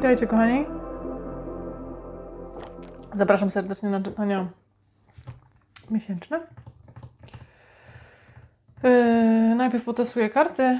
Witajcie, kochani. Zapraszam serdecznie na czytania miesięczne. Yy, najpierw potestuję karty.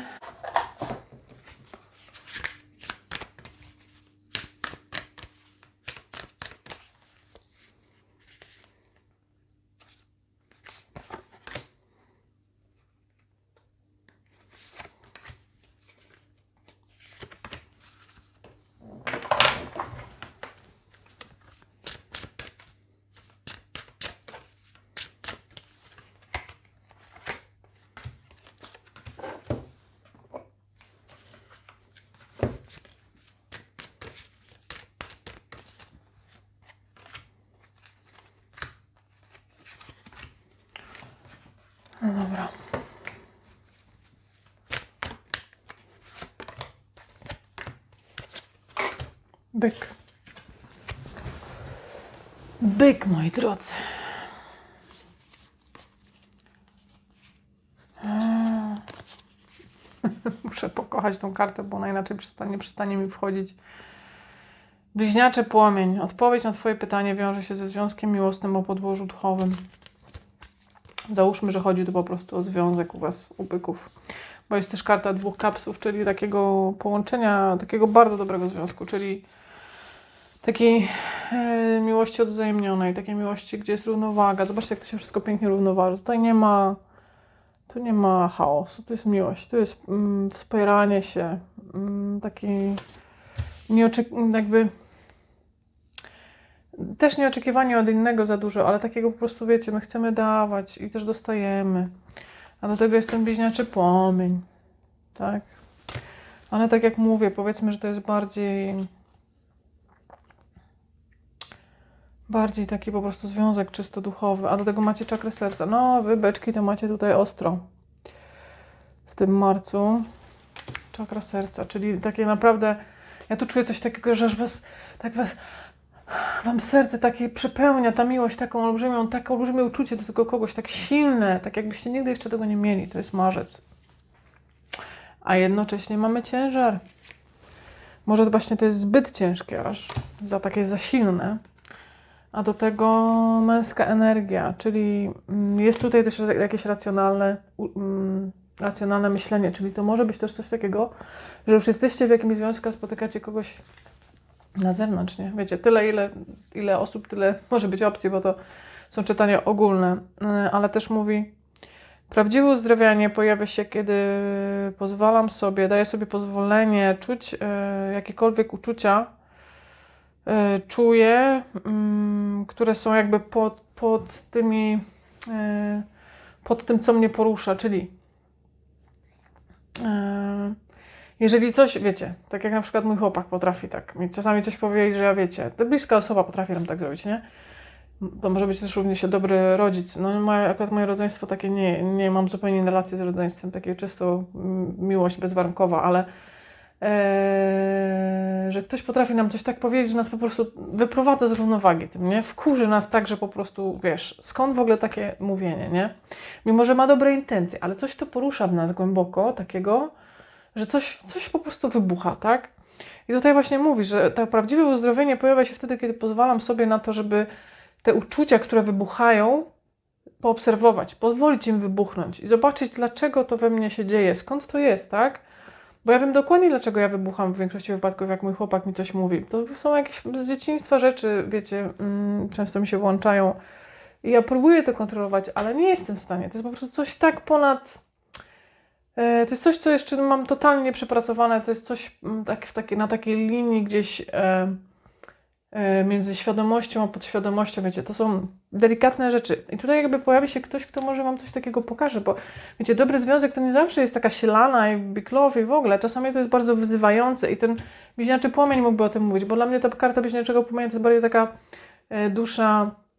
No dobra. Byk. Byk, moi drodzy. Muszę pokochać tą kartę, bo ona inaczej przestanie, przestanie mi wchodzić. Bliźniaczy płomień. Odpowiedź na Twoje pytanie wiąże się ze związkiem miłosnym o podłożu duchowym. Załóżmy, że chodzi tu po prostu o związek u Was, u byków. Bo jest też karta dwóch kapsów, czyli takiego połączenia, takiego bardzo dobrego związku, czyli takiej e, miłości odwzajemnionej, takiej miłości, gdzie jest równowaga. Zobaczcie, jak to się wszystko pięknie równoważy. Tutaj nie ma, tu nie ma chaosu, tu jest miłość, tu jest mm, wspieranie się, mm, taki nieoczek- jakby też nie oczekiwanie od innego za dużo, ale takiego po prostu, wiecie, my chcemy dawać i też dostajemy. A do tego jest ten bliźniaczy płomień, tak? Ale tak jak mówię, powiedzmy, że to jest bardziej bardziej taki po prostu związek czysto duchowy, a do tego macie czakrę serca. No, wy beczki to macie tutaj ostro. W tym marcu czakra serca, czyli takie naprawdę ja tu czuję coś takiego, że aż was tak was Wam serce takie przepełnia, ta miłość taką olbrzymią, takie olbrzymie uczucie do tego kogoś, tak silne, tak jakbyście nigdy jeszcze tego nie mieli. To jest marzec. A jednocześnie mamy ciężar. Może właśnie to jest zbyt ciężkie aż, za takie za silne. A do tego męska energia, czyli mm, jest tutaj też jakieś racjonalne, mm, racjonalne myślenie, czyli to może być też coś takiego, że już jesteście w jakimś związku, spotykacie kogoś na zewnątrz, nie? Wiecie, tyle, ile, ile osób, tyle może być opcji, bo to są czytania ogólne, Yy, ale też mówi, prawdziwe uzdrawianie pojawia się, kiedy pozwalam sobie, daję sobie pozwolenie czuć yy, jakiekolwiek uczucia, yy, czuję, mm, które są jakby pod, pod tymi, pod tym, co mnie porusza, czyli jeżeli coś, wiecie, tak jak na przykład mój chłopak potrafi tak mi czasami coś powiedzieć, że ja wiecie, to bliska osoba potrafi nam tak zrobić, nie? To może być też również dobry rodzic. No moje, akurat moje rodzeństwo takie nie, nie mam zupełnie innej relacji z rodzeństwem, takie czysto miłość bezwarunkowa, ale e, że ktoś potrafi nam coś tak powiedzieć, że nas po prostu wyprowadza z równowagi tym, nie? Wkurzy nas tak, że po prostu, wiesz, skąd w ogóle takie mówienie, nie? Mimo, że ma dobre intencje, ale coś to porusza w nas głęboko, takiego, że coś, coś po prostu wybucha, tak? I tutaj właśnie mówi, że to prawdziwe uzdrowienie pojawia się wtedy, kiedy pozwalam sobie na to, żeby te uczucia, które wybuchają, poobserwować, pozwolić im wybuchnąć i zobaczyć, dlaczego to we mnie się dzieje, skąd to jest, tak? Bo ja wiem dokładnie, dlaczego ja wybucham w większości wypadków, jak mój chłopak mi coś mówi. To są jakieś z dzieciństwa rzeczy, wiecie, mm, często mi się włączają i ja próbuję to kontrolować, ale nie jestem w stanie. To jest po prostu coś tak ponad To jest coś, co jeszcze mam totalnie przepracowane. To jest coś mm, tak, w takie, na takiej linii gdzieś e, e, między świadomością a podświadomością. Wiecie, to są delikatne rzeczy. I tutaj jakby pojawi się ktoś, kto może Wam coś takiego pokaże, bo wiecie, dobry związek to nie zawsze jest taka sielana i big love i w ogóle. Czasami to jest bardzo wyzywające i ten bliźniaczy płomień mógłby o tym mówić, bo dla mnie ta karta bliźniaczego płomienia to jest bardziej taka e, dusza e,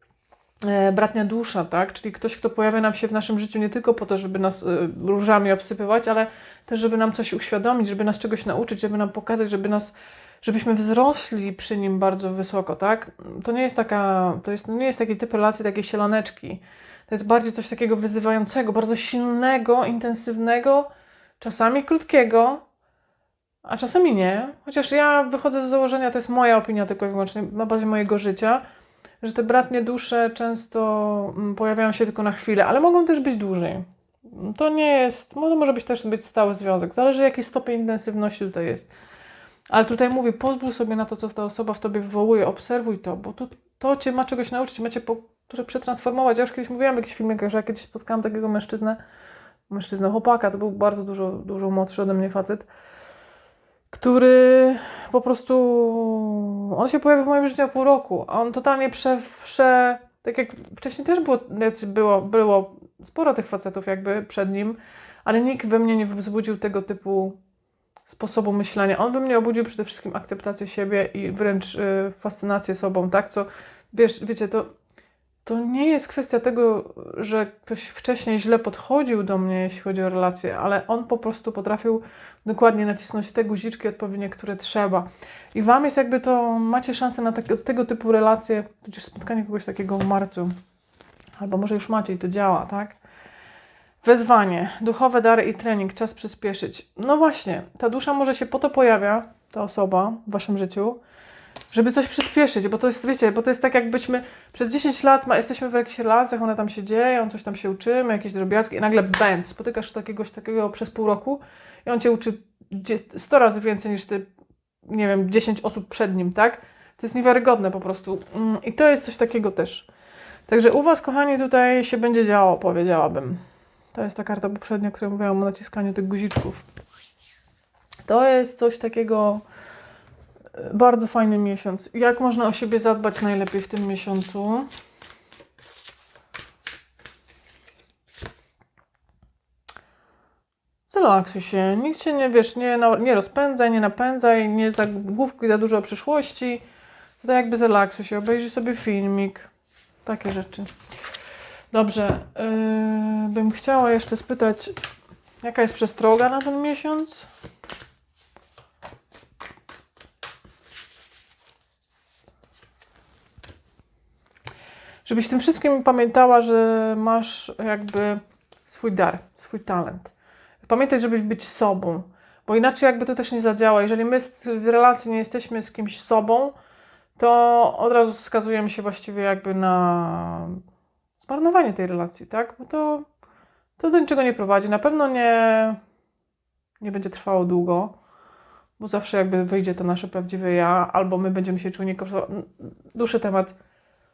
bratnia dusza, tak? Czyli ktoś, kto pojawia nam się w naszym życiu nie tylko po to, żeby nas e, różami obsypywać, ale też, żeby nam coś uświadomić, żeby nas czegoś nauczyć, żeby nam pokazać, żeby nas, żebyśmy wzrośli przy nim bardzo wysoko, tak? To nie jest taka, to jest, nie jest taki typ relacji, takiej sielaneczki. To jest bardziej coś takiego wyzywającego, bardzo silnego, intensywnego, czasami krótkiego, a czasami nie. Chociaż ja wychodzę z założenia, to jest moja opinia tylko i wyłącznie na bazie mojego życia, że te bratnie dusze często mm, pojawiają się tylko na chwilę, ale mogą też być dłużej. To nie jest, może, być też być stały związek. Zależy jaki stopień intensywności tutaj jest. Ale tutaj mówię, pozwól sobie na to, co ta osoba w tobie wywołuje, obserwuj to, bo to, to cię ma czegoś nauczyć, macie po, które przetransformować. Ja już kiedyś mówiłam w jakichś filmikach, że ja kiedyś spotkałam takiego mężczyznę, mężczyznę chłopaka, to był bardzo dużo, dużo młodszy ode mnie facet, który po prostu, on się pojawił w moim życiu na pół roku, a on totalnie prze, prze tak jak wcześniej też było, jacy było, było sporo tych facetów jakby przed nim, ale nikt we mnie nie wzbudził tego typu sposobu myślenia. On we mnie obudził przede wszystkim akceptację siebie i wręcz y, fascynację sobą, tak? Co, wiesz, wiecie, to, to nie jest kwestia tego, że ktoś wcześniej źle podchodził do mnie, jeśli chodzi o relacje, ale on po prostu potrafił dokładnie nacisnąć te guziczki odpowiednie, które trzeba. I Wam jest jakby to, macie szansę na takie, tego typu relacje, tudzież spotkanie kogoś takiego w marcu. Albo może już macie i to działa, tak? Wezwanie, duchowe dary i trening, czas przyspieszyć. No właśnie, ta dusza może się po to pojawia, ta osoba w waszym życiu, żeby coś przyspieszyć, bo to jest, wiecie, bo to jest tak jakbyśmy przez 10 lat ma, jesteśmy w jakichś relacjach, one tam się dzieją, coś tam się uczymy, jakieś drobiazgi i nagle bam, spotykasz takiegoś takiego przez pół roku i on cię uczy 100 razy więcej niż ty, nie wiem, 10 osób przed nim, tak? To jest niewiarygodne po prostu. Mm, I to jest coś takiego też. Także u Was, kochani, tutaj się będzie działo, powiedziałabym. To jest ta karta poprzednia, o której mówiłam o naciskaniu tych guziczków. To jest coś takiego bardzo fajny miesiąc. Jak można o siebie zadbać najlepiej w tym miesiącu? Zrelaksuj się. Nikt się nie, wiesz, nie, nie rozpędzaj, nie napędzaj, nie zagłówkuj za dużo o przyszłości. To jakby zrelaksuj się, obejrzyj sobie filmik. Takie rzeczy. Dobrze, yy, bym chciała jeszcze spytać, jaka jest przestroga na ten miesiąc? Żebyś tym wszystkim pamiętała, że masz jakby swój dar, swój talent. Pamiętaj, żebyś być sobą, bo inaczej jakby to też nie zadziała. Jeżeli my w relacji nie jesteśmy z kimś sobą, to od razu skazujemy się właściwie jakby na zmarnowanie tej relacji, tak? Bo to, to do niczego nie prowadzi. Na pewno nie, nie będzie trwało długo, bo zawsze jakby wyjdzie to nasze prawdziwe ja, albo my będziemy się czuli niekomfortowo. Dłuższy temat.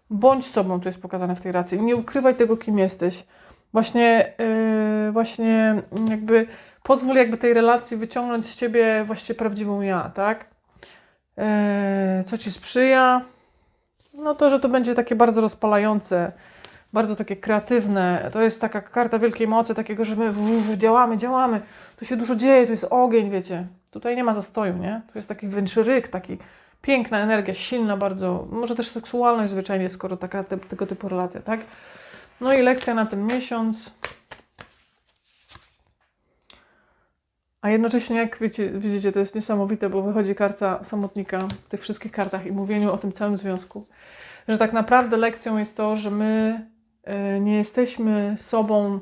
Bądź sobą, tu jest pokazane w tej relacji. Nie ukrywaj tego, kim jesteś. Właśnie, yy, właśnie jakby pozwól jakby tej relacji wyciągnąć z ciebie właśnie prawdziwą ja, tak? Yy, co ci sprzyja? No to, że to będzie takie bardzo rozpalające, bardzo takie kreatywne. To jest taka karta wielkiej mocy, takiego, że my działamy, działamy. Tu się dużo dzieje, tu jest ogień, wiecie. Tutaj nie ma zastoju, nie? Tu jest taki wręcz ryk, taki piękna energia, silna bardzo. Może też seksualność zwyczajnie, skoro taka te, tego typu relacja, tak? No i lekcja na ten miesiąc. A jednocześnie, jak wiecie, widzicie, to jest niesamowite, bo wychodzi karta samotnika w tych wszystkich kartach i mówieniu o tym całym związku, że tak naprawdę lekcją jest to, że my e, nie jesteśmy sobą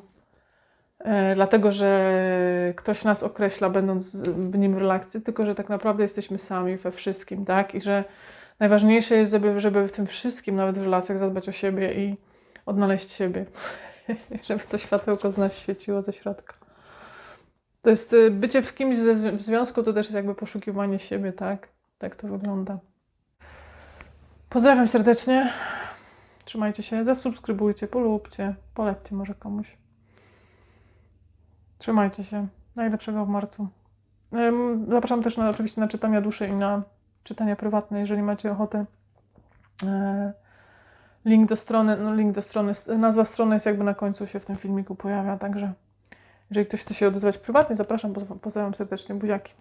dlatego, że ktoś nas określa, będąc w nim w tylko że tak naprawdę jesteśmy sami we wszystkim, tak? I że najważniejsze jest, żeby, żeby w tym wszystkim, nawet w relacjach, zadbać o siebie i odnaleźć siebie. żeby to światełko z nas świeciło ze środka. To jest y, bycie w kimś w związku, to też jest jakby poszukiwanie siebie, tak? Tak to wygląda. Pozdrawiam serdecznie. Trzymajcie się, zasubskrybujcie, polubcie, polećcie może komuś. Trzymajcie się. Najlepszego w marcu. Zapraszam też na, oczywiście na czytania duszy i na czytania prywatne, jeżeli macie ochotę. E, Link do strony, no link do strony, nazwa strony jest jakby na końcu się w tym filmiku pojawia, także jeżeli ktoś chce się odezwać prywatnie, zapraszam, pozdrawiam serdecznie, buziaki.